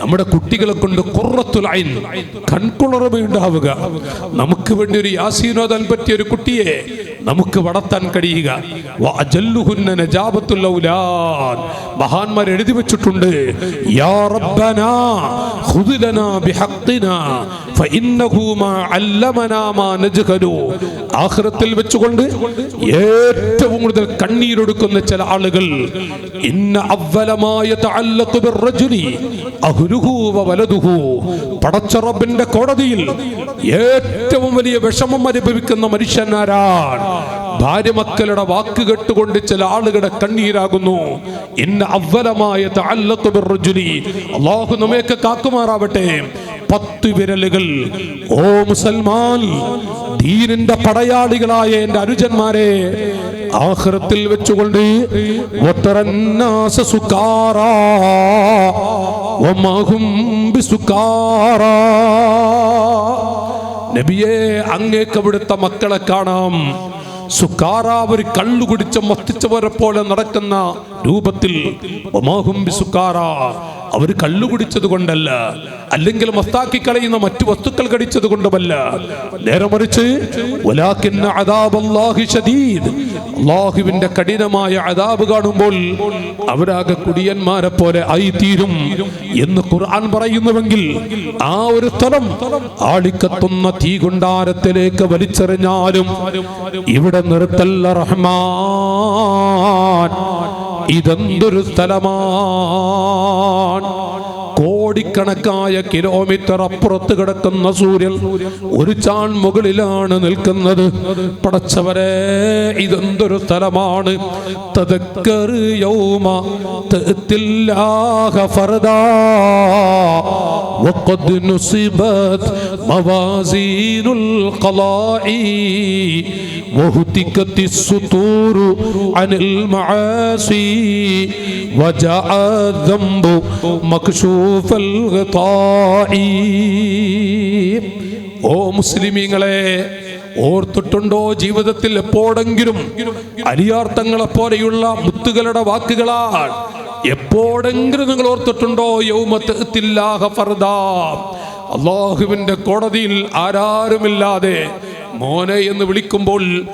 നമ്മുടെ കുട്ടികളെ കൊണ്ട് കുറത്തുലൈൻ കൺകുളറവ് ഉണ്ടാവുക. നമുക്ക് വേണ്ടി ഒരു യാസീനോദാൻ പറ്റിയ ഒരു കുട്ടിയെ നമുക്ക് വളർത്താൻ കഴിയുക. മഹാന്മാർ എഴുതി വെച്ചിട്ടുണ്ട് യാ റബ്ബനാ വെച്ചുകൊണ്ട് ഏറ്റവും കൂടുതൽ കണ്ണീരൊടുക്കുന്ന ചില ആളുകൾ ഇന്ന തഅല്ലഖു ബിർറജുലി പടച്ച റബ്ബിന്റെ കോടതിയിൽ ഏറ്റവും വലിയ വിഷമം അനുഭവിക്കുന്ന മനുഷ്യനാരാണ് ഭാര്യ മക്കളുടെ വാക്ക് കേട്ടുകൊണ്ട് ചില ആളുകളുടെ കണ്ണീരാകുന്നു. ഇന്ന അവലമായ അള്ളാഹു നമ്മയൊക്കെ കാക്കുമാറാവട്ടെ. പത്ത് വിരലുകൾ. ഓ മുസൽമാൻ ദീനിന്റെ പടയാളികളായ എന്റെ അനുജന്മാരെ ആഖിറത്തിൽ വെച്ചുകൊണ്ട് നബിയെ അങ്ങേക്ക് മക്കളെ കാണാം. സുക്കാറ ഒരു കള്ളു കുടിച്ച മസ്തിച്ചവരെ പോലെ നടക്കുന്ന രൂപത്തിൽ അവർ കള്ളു കുടിച്ചത് കൊണ്ടല്ല അല്ലെങ്കിൽ മസ്താക്കി കളയുന്ന മറ്റു വസ്തുക്കൾ കടിച്ചത് കൊണ്ടുമല്ല. നേരെ മറിച്ച് അള്ളാഹുവിന്റെ കഠിനമായ അതാബ് കാണുമ്പോൾ അവരാകെ കുടിയന്മാരെ പോലെ ആയി തീരും എന്ന് ഖുർആൻ പറയുന്നുവെങ്കിൽ ആ ഒരു സ്ഥലം ആളിക്കത്തുന്ന തീ കൊണ്ടാരത്തിലേക്ക് വലിച്ചെറിഞ്ഞാലും ഇവിടെ നിർത്തല്ല റഹ്മാൻ. ഇതെന്തൊരു സ്ഥലമാണ്. കോടിക്കണക്കായ കിലോമീറ്റർ അപ്പുറത്ത് കിടക്കുന്ന സൂര്യൻ ഒരു ചാൺ മുകളിലാണ് നിൽക്കുന്നത്. പടച്ചവരെ ഇതെന്തൊരു സ്ഥലമാണ്. യൗമ തഅത്തില്ലാഹ ഫർദാ وقد نصبت موازين القضاء وهتكت السطور عن المعاصي وجاء الذنب مكشوف الغطاء ഓ മുസ്ലിമീങ്ങളെ ഓർത്തിട്ടുണ്ടോ ജീവിതത്തിൽ എപ്പോഴെങ്കിലും അലിയാർത്ഥങ്ങളെ പോലെയുള്ള മുത്തുകളുടെ വാക്കുകളാൽ എപ്പോഴെങ്കിലും നിങ്ങൾ ഓർത്തിട്ടുണ്ടോ യൗമത്ത് അള്ളാഹുവിന്റെ കോടതിയിൽ ആരാരുമില്ലാതെ മോനെ എന്ന് വിളിക്കുമ്പോൾ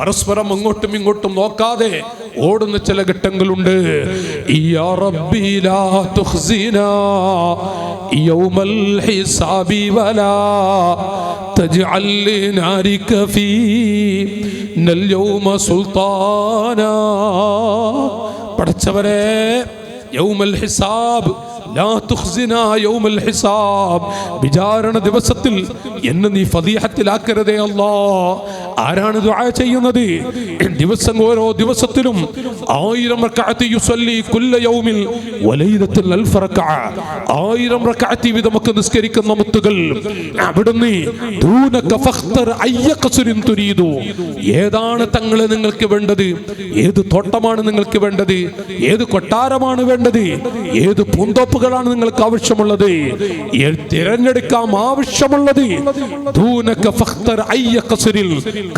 പരസ്പരം അങ്ങോട്ടും ഇങ്ങോട്ടും നോക്കാതെ ഓടുന്ന ചില ഘട്ടങ്ങളുണ്ട്. യൗമൽ ഹിസാബ് ഹിസാബ്. വിചാരണ ദിവസത്തിൽ എന്നെ നീ ഫദീഹത്തിലാക്കരുതേ അല്ലാ. ആരാണ് ദുആ ചെയ്യുന്നത്? ദിവസം ഓരോ ദിവസത്തിലും ആയിരം റക്അത്ത് യുസല്ലി കുല്ല യൗമിൽ വലൈലത്തുൽ അൽഫ റക്അ ആയിരം റക്അത്ത് വീതം നിസ്കരിക്കുന്ന മുത്തുകൾ. അവിടുന്ന് ദൂനക ഫഖ്തർ അയ്യ ഖസ്റിൻ തുരീദു. ഏതാണ് തങ്ങളെ നിങ്ങൾക്ക് വേണ്ടത്? ഏത് തോട്ടമാണ് നിങ്ങൾക്ക് വേണ്ടത്? ഏത് കൊട്ടാരമാണ് വേണ്ടത്? ഏത് പൂന്തോപ്പുകളാണ് നിങ്ങൾക്ക് ആവശ്യമുള്ളത് ഏ- തിരഞ്ഞെടുക്കാം ആവശ്യമുള്ളത് ദൂനക ഫഖ്തർ അയ്യ ഖസ്റിൽ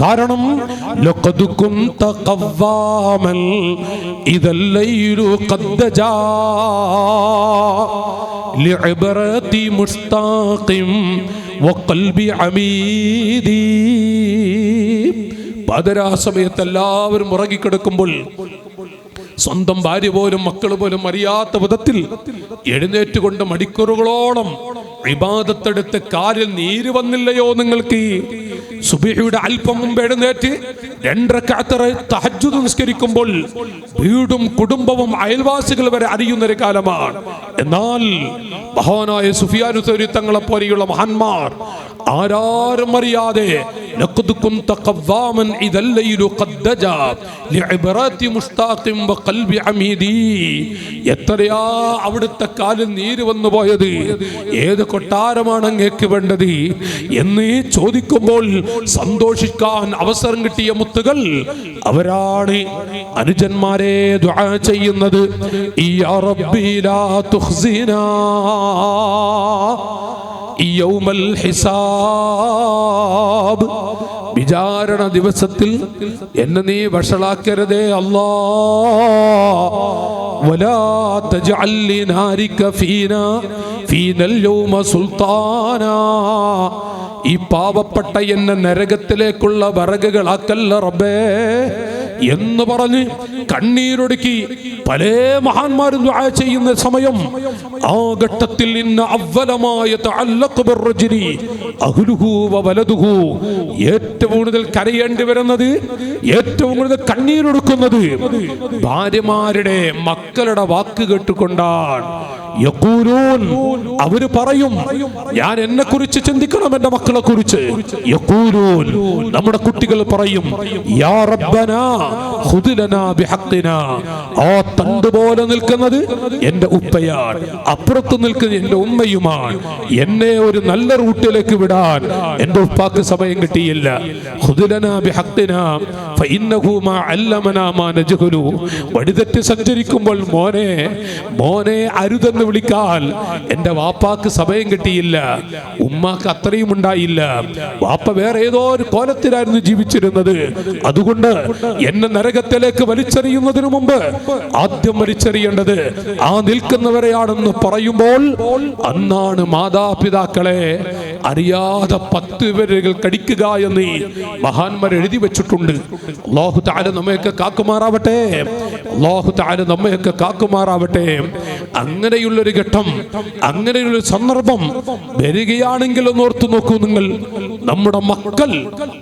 കാരണം ലഖദ് കുന്ത ഖവ്വാമൻ ഇദൽ ലൈലു ഖദ് ജാ لعبرة مشتاق وقلب عميد പാതിരാ സമയത്ത് എല്ലാവരും ഉറങ്ങിക്കിടക്കുമ്പോൾ സ്വന്തം ഭാര്യ പോലും മക്കൾ പോലും അറിയാത്ത വിധത്തിൽ എഴുന്നേറ്റുകൊണ്ട് മണിക്കൂറുകളോളം വിവാദത്തെടുത്ത് കാലിൽ നീര് വന്നില്ലയോ നിങ്ങൾക്ക്? സുബിയുടെ അല്പം മുമ്പ് എഴുന്നേറ്റ് രണ്ടരക്കാത്തറ തഹജ്ജുദ് നിസ്കരിക്കുമ്പോൾ വീടും കുടുംബവും അയൽവാസികൾ വരെ അറിയുന്ന ഒരു കാലമാണ്. എന്നാൽ മഹാനായ സുഫിയാനുസരി തങ്ങളെ പോലെയുള്ള മഹാന്മാർ ആരാരും അറിയാതെ എത്രയാ അവിടുത്തെ കാലിൽ നീര് വന്നു പോയത്? ഏത് കൊട്ടാരമാണ് അങ്ങേക്ക് വേണ്ടത്? എന്ന് ചോദിക്കുമ്പോൾ സന്തോഷിക്കാൻ അവസരം കിട്ടിയ മുത്തുകൾ അവരാണ് അനുജന്മാരെ ചെയ്യുന്നത്. ഈ അറബിലാ തുഹ്സിനാ തുഖ്സിനാ يوم الحساب വിചാരണ ദിവസത്തിൽ എന്നെ നീ വഷളാക്കരുതേ അല്ലാ ولا تجعل لنارك فينا فينا اليوم سلطانا ഈ പാവപ്പെട്ട എന്നെ നരകത്തിലേക്കുള്ള വറകുകളാക്കല്ല റബ്ബേ. എന്ന് പറഞ്ഞ് കണ്ണീരൊടുക്കി പല മഹാന്മാരും ചെയ്യുന്ന സമയം ആ ഘട്ടത്തിൽ ഇന്ന് അവലമായ ഏറ്റവും കൂടുതൽ കരയേണ്ടി വരുന്നത് ഏറ്റവും കൂടുതൽ കണ്ണീരൊടുക്കുന്നത് ഭാര്യമാരുടെ മക്കളുടെ വാക്ക് കേട്ടുകൊണ്ടാണ്. അവർ പറയും ഞാൻ എന്നെ കുറിച്ച് ചിന്തിക്കണം എന്റെ മക്കളെ കുറിച്ച് നമ്മുടെ കുട്ടികൾ പറയും യാ റബ്ബനാ ആ തണ്ട് പോലെ നിൽക്കുന്നത് എന്റെ ഉപ്പയാണ് അപ്പുറത്ത് നിൽക്കുന്നത് എന്റെ ഉമ്മയുമാണ്. എന്നെ ഒരു നല്ല റൂട്ടിലേക്ക് വിടാൻ എന്റെ ഉപ്പാക്ക് സമയം കിട്ടിയില്ല. വഴിതെറ്റി സഞ്ചരിക്കുമ്പോൾ മോനെ മോനെ അരുതെന്ന് വിളിക്കാൻ. എന്റെ വാപ്പാക്ക് സമയം കിട്ടിയില്ല. ഉമ്മാക്ക് അത്രയും ഉണ്ടായില്ല. വാപ്പ വേറെ ഏതോ ഒരു കോലത്തിലായിരുന്നു ജീവിച്ചിരുന്നത്. അതുകൊണ്ട് എന്നെ നരകത്തിലേക്ക് വലിച്ചെറിയുന്നതിന് മുമ്പ് ആദ്യം വലിച്ചെറിയേണ്ടത് ആ നിൽക്കുന്നവരെയാണെന്ന് പറയുമ്പോൾ അന്നാണ് മാതാപിതാക്കളെ അറിയാതെ പത്ത് പേരുകൾ കടിക്കുക എന്ന് മഹാന്മാർ എഴുതി വെച്ചിട്ടുണ്ട്. അള്ളാഹു താല നമ്മയൊക്കെ കാക്കുമാറാവട്ടെ. അള്ളാഹു താല നമ്മയൊക്കെ കാക്കുമാറാവട്ടെ. അങ്ങനെയുള്ളൊരു ഘട്ടം അങ്ങനെയുള്ളൊരു സന്ദർഭം വരികയാണെങ്കിൽ ഒന്ന് ഓർത്തു നോക്കൂ നിങ്ങൾ. നമ്മുടെ മക്കൾ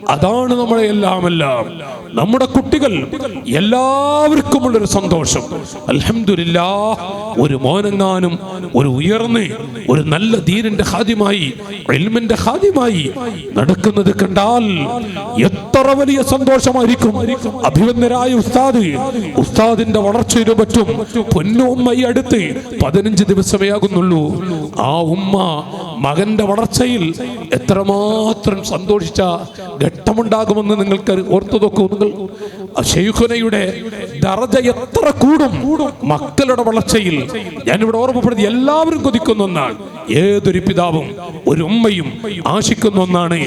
അതാണ് നമ്മളെ എല്ലാമെല്ലാം. നമ്മുടെ കുട്ടികൾ എല്ലാവർക്കുമുള്ളൊരു സന്തോഷം. അലഹമില്ല ഒരു മോനെങ്ങാനും ഒരു ഉയർന്ന് ഒരു നല്ല ദീനിന്റെ ഹാദ്യമായി എൽമിന്റെ ഹാദ്യമായി നടക്കുന്നത് കണ്ടാൽ എത്ര വലിയ സന്തോഷമായിരിക്കും. അഭിവന്ദരായ ഉസ്താദ് ഉസ്താദിന്റെ വളർച്ചയിലും പറ്റും പൊന്നുമ്മ അടുത്ത് പതിനഞ്ച് ദിവസമേ ആകുന്നുള്ളൂ ആ ഉമ്മ മകന്റെ വളർച്ചയിൽ എത്രമാത്രം സന്തോഷിച്ച ഘട്ടമുണ്ടാകുമെന്ന് നിങ്ങൾക്ക് ഓർത്തു നോക്കൂ നിങ്ങൾ ഷെയ്ഖുനയുടെ ദർജ എത്ര കൂടും? മക്കളുടെ വളർച്ചയിൽ. ഞാനിവിടെ ഓർമ്മപ്പെടുത്തി എല്ലാവരും കൊതിക്കുന്ന ഒന്നാണ്. ഏതൊരു പിതാവും ഒരു ഉമ്മയും ആശിക്കുന്ന ഒന്നാണ്.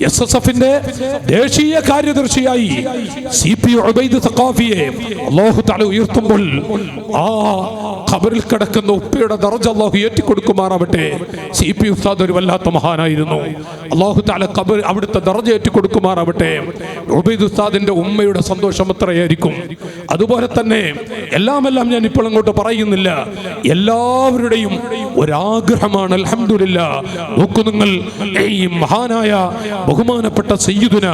എസ് എസ് എഫിന്റെ ദേശീയ കാര്യദർശിയായി സി പി ഉബൈദ് സഖാഫിയെ അള്ളാഹു തല ഉയർത്തുമ്പോൾ ആ ഖബറിൽ കിടക്കുന്ന ഉപ്പയുടെ ദർജ അള്ളാഹു ഏറ്റിക്കൊടുക്കുമാറാവട്ടെ. സി പി ഉസ്താദ് ഒരു വല്ലാത്ത മഹാനായിരുന്നു. അള്ളാഹു താല ഖബർ അവിടുത്തെ ദർജ ഏറ്റിക്കൊടുക്കുമാറാവട്ടെ. ഉബൈദ് ഉസ്താദിന്റെ ഉമ്മയുടെ സന്തോഷം എത്രയായിരിക്കും അതുപോലെ തന്നെ എല്ലാം എല്ലാം ഞാൻ ഇപ്പോൾ അങ്ങോട്ട് പറയുന്നില്ല. എല്ലാവരുടെയും ഒരാഗ്രഹമാണ് അലഹമില്ല നോക്കൂ നിങ്ങൾ ഈ മഹാനായ ബഹുമാനപ്പെട്ട സയ്യിദുന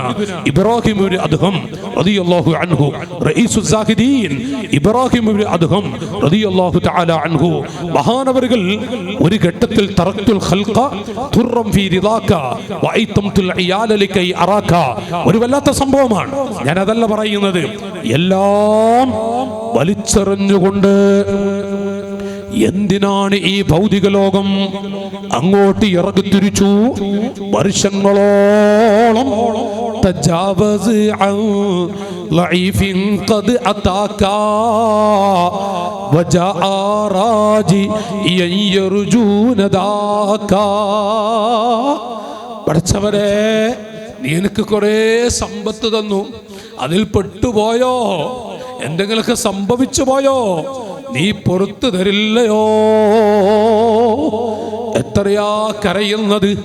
ഇബ്രാഹിം ഒരു അദ്ഹം റളിയല്ലാഹു അൻഹു റഈസു സാഹിദീൻ ഇബ്രാഹിം അദ്ദേഹം അദ്ഹം റളിയല്ലാഹു തആല അൻഹു. മഹാനവറുകൾ ഒരു ഘട്ടത്തിൽ തറക്തുൽ ഖൽഖ തുറം ഫീ റിദാക വഐതംതുൽ ഇയാല ലികൈ അറാക ഒരു വല്ലാത്ത സംഭവമാണ് ഞാൻ അതല്ല പറയുന്നത് എല്ലാം വലിച്ചെറിഞ്ഞുകൊണ്ട് എന്തിനാണ് ഈ ഭൗതിക ലോകം അങ്ങോട്ട് ഇറങ്ങിത്തിരിച്ചു വർഷങ്ങളോളം തജാവസ് അൻ ലഈഫിൻ ഖദ് അതാകാ وجاء راجيا يرجون ذاكا പഠിച്ചവരെ നീ എനിക്ക് കുറേ സമ്പത്ത് തന്നു. അതിൽ പെട്ടുപോയോ? എന്തെങ്കിലുമൊക്കെ സംഭവിച്ചു പോയോ? നീ പുറത്തു തരില്ലയോ? എത്രയാ കരയുന്നത്?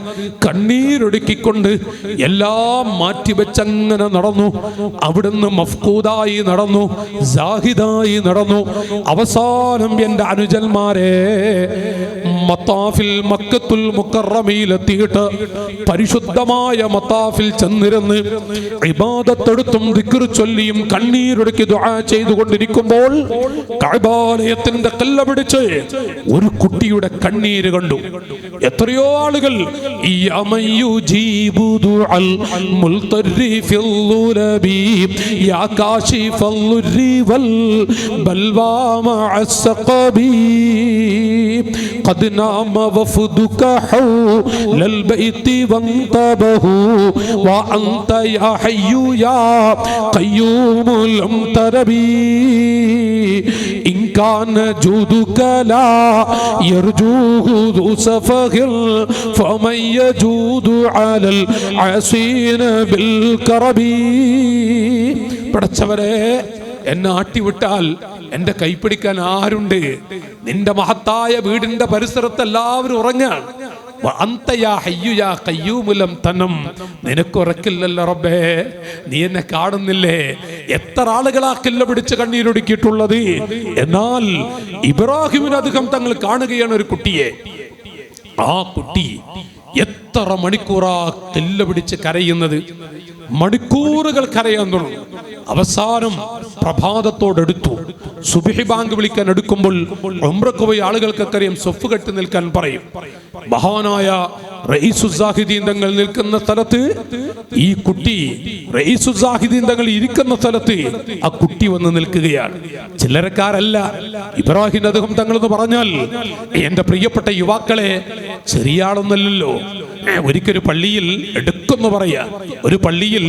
കണ്ണീരൊടുക്കിക്കൊണ്ട് എല്ലാം മാറ്റിവെച്ചങ്ങനെ നടന്നു. അവിടുന്ന് മഫ്കൂദായി നടന്നു. ജാഹിദായി നടന്നു. അവസാനം എന്റെ അനുജന്മാരെ മത്താഫിൽ മക്കത്തുൽ മുക്കറമയിലെത്തിയിട്ട് പരിശുദ്ധമായ മത്താഫിൽ ചെന്നിരുന്ന് ഇബാദത്തെടുത്തും ദിക്ർ ചൊല്ലിയും കണ്ണീരൊടുക്കി ദുആ ചെയ്തുകൊണ്ടിരിക്കുമ്പോൾ കഅബാലയത്തിന്റെ കല്ല പിടിച്ച് ഒരു കുട്ടിയുടെ കണ്ണീര് കണ്ടു. എത്രയോ ആളുകൾ യാ കാശിഫൽ ളുരി വൽ ബൽവാ മഅസ്സഖബി قد نام وفدك حول البيت وانتبهوا وأنت يا حي يا قيوم لم تربي إن كان جودك لا يرجوه ذو سفه فمن يجود على العاصين بالكرب പടച്ചവരെ എന്നെ ആട്ടിവിട്ടാൽ എന്റെ കൈപ്പിടിക്കാൻ ആരുണ്ട്? നിന്റെ മഹത്തായ വീടിന്റെ പരിസരത്ത് എല്ലാവരും ഉറങ്ങാൻ തനം. നിനക്കുറക്കില്ലല്ലോ റബ്ബേ. നീ എന്നെ കാണുന്നില്ലേ? എത്ര ആളുകളാ കില്ല പിടിച്ച് കണ്ണീരൊടുക്കിയിട്ടുള്ളത് എന്നാൽ ഇബ്രാഹിമിനധികം തങ്ങൾ കാണുകയാണ് ഒരു കുട്ടിയെ. ആ കുട്ടി എത്ര മണിക്കൂറാ കില്ല പിടിച്ച് കരയുന്നത്? മണിക്കൂറുകൾ കരയാൻ തുടങ്ങും. അവസാനം പ്രഭാതത്തോടെടുത്തു. സുബിഹി ബാങ്ക് വിളിക്കാൻ എടുക്കുമ്പോൾ ഒമ്രക്ക് പോയി ആളുകൾക്കൊക്കെ അറിയാം സ്വഫ് കെട്ടി നിൽക്കാൻ പറയും. മഹാനായ റഈസുസാഹിദീൻ തങ്ങൾ നിൽക്കുന്ന സ്ഥലത്ത് ഈ കുട്ടി റഈസുസാഹിദീൻ തങ്ങൾ ഇരിക്കുന്ന സ്ഥലത്ത് ആ കുട്ടി വന്ന് നിൽക്കുകയാണ്. ചില്ലരക്കാരല്ല. ഇബ്രാഹിം അദ്ദേഹം തങ്ങൾ പറഞ്ഞാൽ എന്റെ പ്രിയപ്പെട്ട യുവാക്കളെ ചെറിയ ആളൊന്നല്ലല്ലോ ഒരിക്കലും പള്ളിയിൽ എടുക്കുന്ന പറയാ. ഒരു പള്ളിയിൽ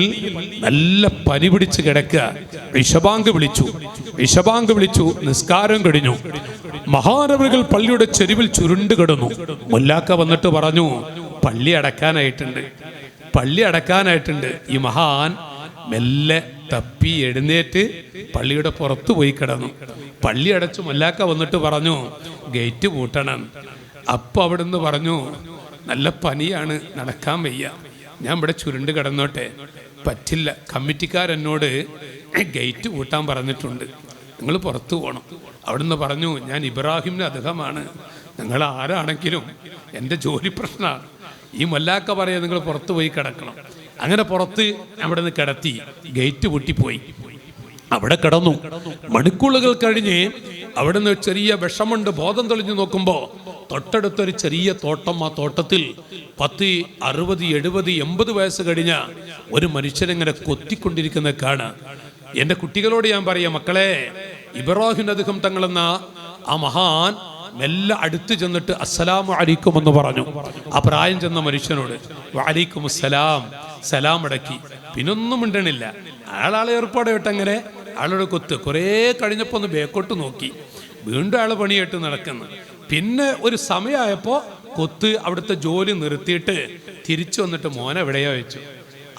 നല്ല പനി പിടിച്ച് കിടക്കുക. ഋഷഭാങ്ക് വിളിച്ചു. ഋഷഭാങ്ക് വിളിച്ചു. നിസ്കാരം കഴിഞ്ഞു. മഹാനവറുകൾ പള്ളിയുടെ ചെരുവിൽ ചുരുണ്ട് കിടന്നു. മുല്ലാക്ക വന്നിട്ട് പറഞ്ഞു പള്ളി അടക്കാനായിട്ടുണ്ട്. പള്ളി അടക്കാനായിട്ടുണ്ട്. ഈ മഹാൻ മെല്ലെ തപ്പി എഴുന്നേറ്റ് പള്ളിയുടെ പുറത്തു പോയി കിടന്നു. പള്ളി അടച്ചു മുല്ലാക്ക വന്നിട്ട് പറഞ്ഞു ഗേറ്റ് പൂട്ടണം. അപ്പൊ അവിടുന്ന് പറഞ്ഞു നല്ല പനിയാണ് നടക്കാൻ വയ്യ. ഞാൻ ഇവിടെ ചുരുണ്ട് കിടന്നോട്ടെ. പറ്റില്ല. കമ്മിറ്റിക്കാരെന്നോട് ഗേറ്റ് കൂട്ടാൻ പറഞ്ഞിട്ടുണ്ട്. നിങ്ങൾ പുറത്തു പോകണം അവിടുന്ന് പറഞ്ഞു ഞാൻ ഇബ്രാഹിമിന് അധികമാണ് നിങ്ങൾ ആരാണെങ്കിലും എന്റെ ജോലി പ്രശ്നമാണ്. ഈ മല്ലാക്ക പറയാ നിങ്ങൾ പുറത്തു പോയി കിടക്കണം. അങ്ങനെ പുറത്ത് അവിടെ നിന്ന് കിടത്തി ഗേറ്റ് പൊട്ടിപ്പോയി. അവിടെ കിടന്നു. മണിക്കൂളുകൾ കഴിഞ്ഞ് അവിടുന്ന് ചെറിയ വിഷമുണ്ട് ബോധം തെളിഞ്ഞു നോക്കുമ്പോൾ തൊട്ടടുത്തൊരു ചെറിയ തോട്ടം ആ തോട്ടത്തിൽ പത്ത് അറുപത് എഴുപത് എൺപത് വയസ്സ് കഴിഞ്ഞ ഒരു മനുഷ്യനെങ്ങനെ കൊത്തിക്കൊണ്ടിരിക്കുന്ന കാണാം. എന്റെ കുട്ടികളോട് ഞാൻ പറയാം മക്കളെ ഇബ്രാഹിം അധികം തങ്ങളെന്ന ആ മഹാൻ മെല്ലെ അടുത്ത് ചെന്നിട്ട് അസ്സലാമു അലൈക്കും എന്ന് പറഞ്ഞു. ആ പ്രായം ചെന്ന മനുഷ്യനോട് വലൈക്കും സലാം സലാം അടക്കി പിന്നൊന്നും മിണ്ടണില്ല. അയാളാളെ ഏർപ്പാട് വിട്ടങ്ങനെ ആളുടെ കൊത്ത്. കുറേ കഴിഞ്ഞപ്പോൾ ഒന്ന് ബേക്കോട്ട് നോക്കി. വീണ്ടും ആൾ പണിയായിട്ട് നടക്കുന്നു. പിന്നെ ഒരു സമയമായപ്പോൾ കൊത്ത് അവിടുത്തെ ജോലി നിർത്തിയിട്ട് തിരിച്ചു വന്നിട്ട് മോനെ എവിടെയാ വെച്ചു.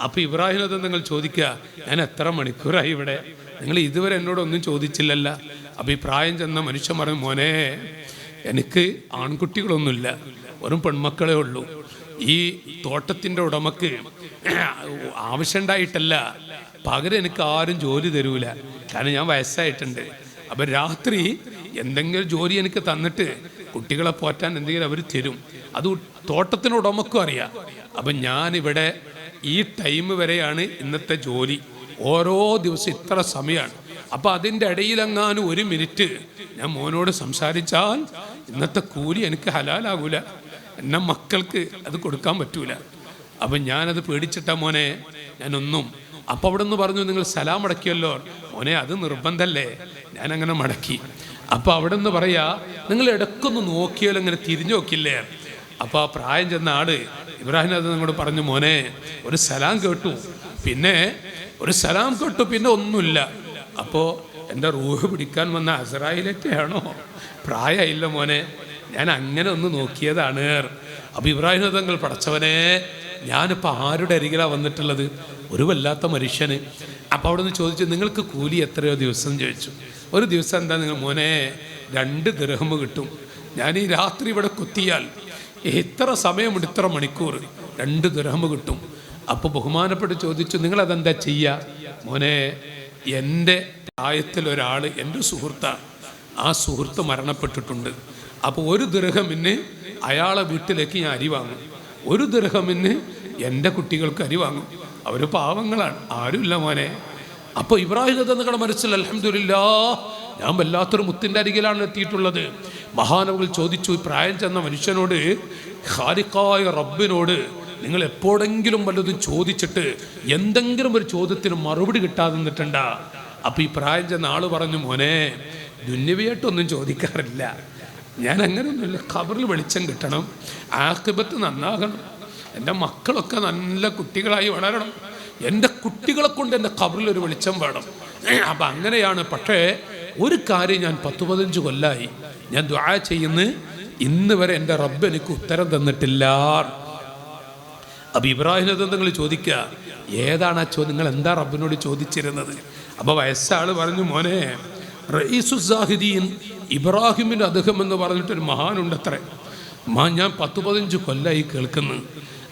അപ്പോൾ അത് നിങ്ങൾ ചോദിക്കുക ഞാൻ എത്ര മണിക്കൂറായി ഇവിടെ? നിങ്ങൾ ഇതുവരെ എന്നോടൊന്നും ചോദിച്ചില്ലല്ല. അപ്പൊ ഈ പ്രായം ചെന്ന മനുഷ്യൻ പറഞ്ഞു മോനെ എനിക്ക് ആൺകുട്ടികളൊന്നുമില്ല. വെറും പെൺമക്കളേ ഉള്ളൂ. ഈ തോട്ടത്തിന്റെ ഉടമക്ക് ആവശ്യമുണ്ടായിട്ടല്ല. പകരം എനിക്ക് ആരും ജോലി തരൂല. കാരണം ഞാൻ വയസ്സായിട്ടുണ്ട്. അപ്പം രാത്രി എന്തെങ്കിലും ജോലി എനിക്ക് തന്നിട്ട് കുട്ടികളെ പോറ്റാൻ എന്തെങ്കിലും അവർ തരും. അത് തോട്ടത്തിന് ഉടമക്കും അറിയാം. അപ്പം ഞാനിവിടെ ഈ ടൈം വരെയാണ് ഇന്നത്തെ ജോലി. ഓരോ ദിവസം ഇത്ര സമയമാണ് അപ്പം അതിന്റെ ഇടയിലെങ്ങാനും ഒരു മിനിറ്റ് ഞാൻ മോനോട് സംസാരിച്ചാൽ ഇന്നത്തെ കൂലി എനിക്ക് ഹലാലാകൂല. എന്നെ മക്കൾക്ക് അത് കൊടുക്കാൻ പറ്റൂല. അപ്പം ഞാനത് പേടിച്ചിട്ട മോനെ ഞാനൊന്നും അപ്പം അവിടെ നിന്ന് പറഞ്ഞു നിങ്ങൾ സലാം അടക്കിയല്ലോ. മോനെ അത് നിർബന്ധമല്ലേ ഞാൻ അങ്ങനെ മടക്കി. അപ്പോൾ അവിടെ നിന്ന് പറയാ നിങ്ങൾ ഇടക്കൊന്ന് നോക്കിയാലോ ഇങ്ങനെ തിരിഞ്ഞു നോക്കില്ലേ? അപ്പോൾ ആ പ്രായം ചെന്ന ആട് ഇബ്രാഹിം അത് നിങ്ങളോട് പറഞ്ഞു മോനെ ഒരു സലാം കേട്ടു. പിന്നെ ഒരു സലാം കേട്ടു പിന്നെ ഒന്നുമില്ല. അപ്പോൾ എന്റെ റൂഹ് പിടിക്കാൻ വന്ന അസറായിലേക്കാണോ? പ്രായമായില്ല മോനെ. ഞാൻ അങ്ങനെ ഒന്ന് നോക്കിയതാണ്. അപ്പൊ ഇബ്രാഹിം തങ്ങൾ പടച്ചവനെ ഞാനിപ്പോൾ ആരുടെ അരികിലാണ് വന്നിട്ടുള്ളത്? ഒരു വല്ലാത്ത മനുഷ്യന്. അപ്പോൾ അവിടെ നിന്ന് ചോദിച്ചു നിങ്ങൾക്ക് കൂലി എത്രയോ ദിവസം? ചോദിച്ചു. ഒരു ദിവസം എന്താ നിങ്ങൾ മോനെ രണ്ട് ദിർഹം കിട്ടും. ഞാൻ ഈ രാത്രി ഇവിടെ കുത്തിയാൽ എത്ര സമയമുണ്ട്? ഇത്ര മണിക്കൂർ. രണ്ട് ദിർഹം കിട്ടും. അപ്പോൾ ബഹുമാനപ്പെട്ട് ചോദിച്ചു നിങ്ങൾ അതെന്താ ചെയ്യുക മോനെ എന്റെ പ്രായത്തിൽ ഒരാൾ എന്റെ സുഹൃത്താണ് ആ സുഹൃത്ത് മരണപ്പെട്ടിട്ടുണ്ട്. അപ്പോൾ ഒരു ദൃഹമിന് അയാളെ വീട്ടിലേക്ക് ഞാൻ അരി വാങ്ങും. ഒരു ദൃഹമിന് എന്റെ കുട്ടികൾക്ക് അരി വാങ്ങും. അവർ പാവങ്ങളാണ്. ആരുമില്ല മോനെ. അപ്പോൾ ഇബ്രാഹിം നിങ്ങളുടെ മനസ്സിൽ അലഹമില്ലാ ഞാൻ വല്ലാത്തൊരു മുത്തിന്റെ അരികിലാണ് എത്തിയിട്ടുള്ളത്. മഹാനവൾ ചോദിച്ചു പ്രായം ചെന്ന മനുഷ്യനോട് ഹാരിക്കായ റബ്ബിനോട് നിങ്ങൾ എപ്പോഴെങ്കിലും വല്ലതും ചോദിച്ചിട്ട് എന്തെങ്കിലും ഒരു ചോദ്യത്തിന് മറുപടി കിട്ടാതെ നിന്നിട്ടുണ്ടാ. അപ്പൊ ഈ പ്രായം ചെന്ന ആൾ പറഞ്ഞു മോനെ ദുന്യവിയായിട്ടൊന്നും ചോദിക്കാറില്ല. ഞാൻ അങ്ങനെയൊന്നുമില്ല. ഖബറിൽ വെളിച്ചം കിട്ടണം. ആക്കിബത്ത് നന്നാകണം. എന്റെ മക്കളൊക്കെ നല്ല കുട്ടികളായി വളരണം. എന്റെ കുട്ടികളെ കൊണ്ട് എന്റെ ഖബറിൽ ഒരു വെളിച്ചം വേണം. അപ്പം അങ്ങനെയാണ്. പക്ഷേ ഒരു കാര്യം ഞാൻ പത്ത് പതിനഞ്ച് കൊല്ലായി. ഞാൻ ദ്വാ ചെയ്യുന്ന. ഇന്ന് വരെ എന്റെ റബ്ബ് എനിക്ക് ഉത്തരം തന്നിട്ടില്ല. അപ്പൊ ഇബ്രാഹിം നിങ്ങൾ ചോദിക്കുക? ഏതാണ് ആ ചോദ്യം നിങ്ങൾ എന്താ റബ്ബിനോട് ചോദിച്ചിരുന്നത്? അപ്പൊ വയസ്സാൾ പറഞ്ഞു മോനെ റഈസുസാഹിദീൻ ഇബ്രാഹിമിന്റെ അദ്ദേഹം എന്ന് പറഞ്ഞിട്ടൊരു മഹാനുണ്ടത്രേ. മാ ഞാൻ പത്ത് പതിനഞ്ച് കൊല്ലായി കേൾക്കുന്നു.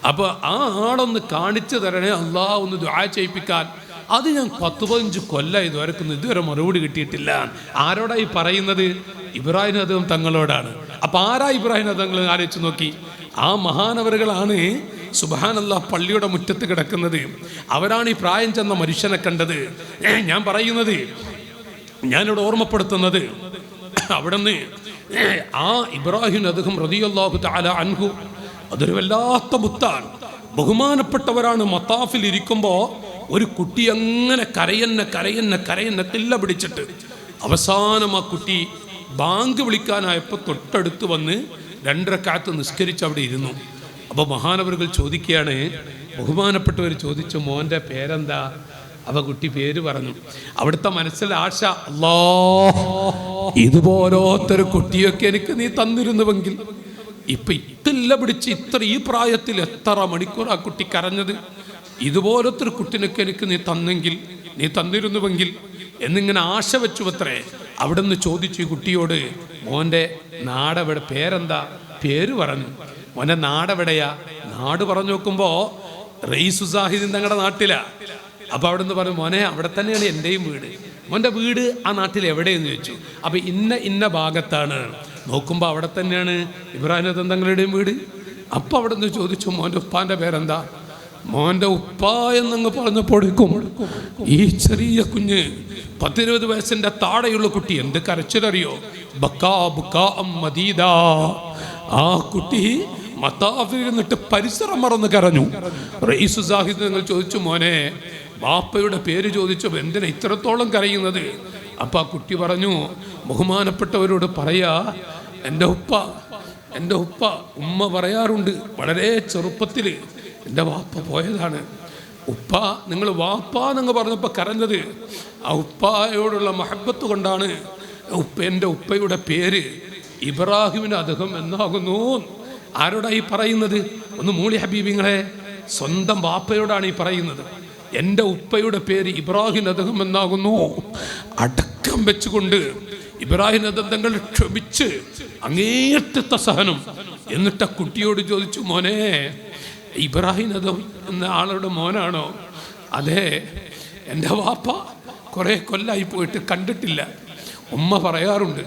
അപ്പോൾ ആ ആളൊന്ന് കാണിച്ചു തരണേ അള്ളാ ഒന്ന് ദ്വാ ചെയ്യിപ്പിക്കാൻ. അത് ഞാൻ പത്ത് പതിനഞ്ച് കൊല്ലായി ദ്വാരക്കുന്നു. ഇതുവരെ മറുപടി കിട്ടിയിട്ടില്ല. ആരോടായി പറയുന്നത്? ഇബ്രാഹിം അദ്ദേഹം തങ്ങളോടാണ്. അപ്പം ആരാ ഇബ്രാഹിം തങ്ങൾ ആലോചിച്ച് നോക്കി. ആ മഹാനവറുകളാണ് സുബാനല്ല പള്ളിയുടെ മുറ്റത്ത് കിടക്കുന്നത്. അവരാണ് ഈ പ്രായം ചെന്ന മനുഷ്യനെ കണ്ടത്. ഞാൻ പറയുന്നത്? ഞാനിവിടെ ഓർമ്മപ്പെടുത്തുന്നത്. അവിടുന്ന് നിന്ന് ആ ഇബ്രാഹിം അദ്ദേഹം റതിയല്ലാഹു താല അൻഹു അതൊരു വല്ലാത്ത മുത്താണ്. ബഹുമാനപ്പെട്ടവരാണ് മത്താഫിൽ ഇരിക്കുമ്പോ ഒരു കുട്ടി അങ്ങനെ കരയെന്ന കരയെന്ന കരയന്നെ തില്ല പിടിച്ചിട്ട് അവസാനം ആ കുട്ടി ബാങ്ക് വിളിക്കാനായപ്പോൾ തൊട്ടടുത്ത് വന്ന് രണ്ടര കാത്ത് നിസ്കരിച്ച് അവിടെ ഇരുന്നു. അപ്പോൾ മഹാനവറുകൾ ചോദിക്കുകയാണ് ബഹുമാനപ്പെട്ടവർ ചോദിച്ചു മോന്റെ പേരെന്താ? അവ കുട്ടി പേര് പറഞ്ഞു. അവിടുത്തെ മനസ്സിൽ ആശ അല്ലാ ഇതുപോലത്തൊരു കുട്ടിയൊക്കെ എനിക്ക് നീ തന്നിരുന്നുവെങ്കിൽ ഇപ്പൊ ഇത്തില്ല പിടിച്ച് ഇത്ര ഈ പ്രായത്തിൽ എത്ര മണിക്കൂർ ആ കുട്ടി കരഞ്ഞത്? ഇതുപോലത്തെ ഒരു കുട്ടിനൊക്കെ എനിക്ക് നീ തന്നെങ്കിൽ നീ തന്നിരുന്നുവെങ്കിൽ എന്നിങ്ങനെ ആശ വെച്ചു അത്രേ അവിടെ നിന്ന് ചോദിച്ചു ഈ കുട്ടിയോട് മോന്റെ നാടെവിടെ? പേരെന്താ? പേര് പറഞ്ഞു. മോന്റെ നാടെവിടെയാ? നാട് പറഞ്ഞു നോക്കുമ്പോ റെയ്സു സാഹിദ് ഞങ്ങളുടെ നാട്ടിലാ. അപ്പൊ അവിടെ നിന്ന് പറഞ്ഞു മോനെ അവിടെ തന്നെയാണ് എന്റെയും വീട്. മോന്റെ വീട് ആ നാട്ടിൽ എവിടെയെന്ന് ചോദിച്ചു. അപ്പോൾ ഇന്ന ഇന്ന ഭാഗത്താണ്. നോക്കുമ്പോൾ അവിടെ തന്നെയാണ് ഇബ്രാഹിം തങ്ങളുടെയും വീട്. അപ്പോൾ അവിടെ നിന്ന് ചോദിച്ചു മോന്റെ ഉപ്പാന്റെ പേരെന്താ? മോന്റെ ഉപ്പ എന്നങ്ങ് പറഞ്ഞപ്പോഴേക്കും ഈ ചെറിയ കുഞ്ഞ് പത്തിരുപത് വയസ്സിന്റെ താഴെയുള്ള കുട്ടി എന്ത് കരച്ചിലറിയോ? ബക്കാ ബുക്കാ മദീദ. ആ കുട്ടി മത്താഫിൽ നിന്നിട്ട് പരിസരം മറന്ന് കരഞ്ഞു. റയീസു സാഹിദ് നിങ്ങൾ ചോദിച്ചു മോനെ ബാപ്പയുടെ പേര് ചോദിച്ചപ്പോൾ എന്തിനാ ഇത്രത്തോളം കരയുന്നത്? അപ്പൊ ആ കുട്ടി പറഞ്ഞു ബഹുമാനപ്പെട്ടവരോട് പറയാ എന്റെ ഉപ്പ എന്റെ ഉപ്പ ഉമ്മ പറയാറുണ്ട് വളരെ ചെറുപ്പത്തിൽ എന്റെ വാപ്പ പോയതാണ്. ഉപ്പ നിങ്ങൾ വാപ്പ എന്നങ്ങ് പറഞ്ഞപ്പോൾ കരഞ്ഞത് ആ ഉപ്പായോടുള്ള മഹബത്ത് കൊണ്ടാണ്. ഉപ്പ എന്റെ ഉപ്പയുടെ പേര് ഇബ്രാഹിമിന് അദ്ദേഹം എന്നാകുന്നു. ആരോടാ ഈ പറയുന്നത്? ഒന്ന് മൂളി ഹബീബിങ്ങളെ സ്വന്തം വാപ്പയോടാണ് ഈ പറയുന്നത്. എന്റെ ഉപ്പയുടെ പേര് ഇബ്രാഹിം അദ്ദേഹം എന്നാകുന്നു. അടക്കം വെച്ചുകൊണ്ട് ഇബ്രാഹിം അദ്ദേഹങ്ങൾ ക്ഷമിച്ച് അങ്ങേറ്റത്തെ സഹനം. എന്നിട്ട് ആ കുട്ടിയോട് ചോദിച്ചു മോനെ ഇബ്രാഹിം അദ്ദേഹം എന്ന ആളുടെ മോനാണോ? അതെ എന്റെ വാപ്പ കുറേ കൊല്ലായി പോയിട്ട് കണ്ടിട്ടില്ല. ഉമ്മ പറയാറുണ്ട്.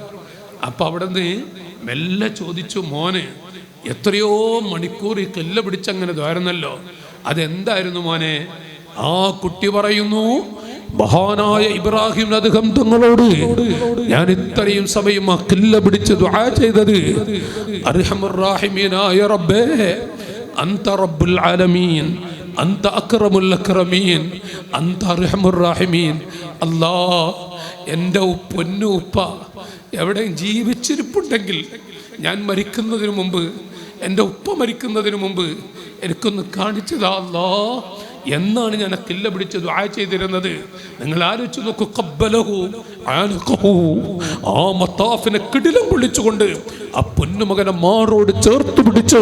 അപ്പം അവിടെ നിന്ന് മെല്ലെ ചോദിച്ചു മോന് എത്രയോ മണിക്കൂർ ഈ കല്ല് പിടിച്ചങ്ങനെ ദ്വാരുന്നല്ലോ അതെന്തായിരുന്നു മോനെ? ആ കുട്ടി പറയുന്നു മഹാനായ ഇബ്രാഹിം അദ്ദേഹം തങ്ങളോട് ഞാൻ ഇത്രയും സമയം അക്കില്ല കില്ല പിടിച്ച് ദുആ ചെയ്തത്. അർഹമുറാഹിമീനായ റബ്ബേ അന്ത റബ്ബുൽ ആലമീൻ അന്ത അക്രമുൽ അക്രമീൻ അന്ത അർഹമുറാഹിമീൻ അല്ലാ എന്റെ പൊന്നു ഉപ്പ എവിടെയും ജീവിച്ചിരിപ്പുണ്ടെങ്കിൽ ഞാൻ മരിക്കുന്നതിന് മുമ്പ് എന്റെ ഉപ്പ മരിക്കുന്നതിന് മുമ്പ് എനിക്കൊന്ന് കാണിച്ചതാ അല്ലാ. എന്നാണ് ഞാൻ കില്ല പിടിച്ച് ദുആ ചെയ്തിരുന്നത് നിങ്ങൾ ആലോചിച്ച് നോക്കൂ കബ്ബലഹു ആനഖഹു. ആ മത്താഫിനെ കിടിലം വിളിച്ചുകൊണ്ട് ആ പൊന്നുമകനെ മാറോട് ചേർത്ത് പിടിച്ച്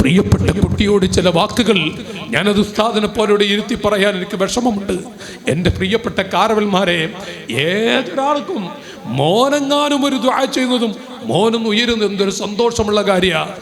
പ്രിയപ്പെട്ട കുട്ടിയോട് ചില വാക്കുകൾ ഞാനത് ഉസ്താദിനെ പോലോട് ഇരുത്തി പറയാൻ എനിക്ക് വിഷമമുണ്ട് എന്റെ പ്രിയപ്പെട്ട കാരവന്മാരെ ഏതൊരാൾക്കും മോനെങ്ങാനും ഒരു ദുആ ചെയ്യുന്നതും മോനൊന്ന് ഉയരുന്നത് എന്തൊരു സന്തോഷമുള്ള കാര്യമാണ്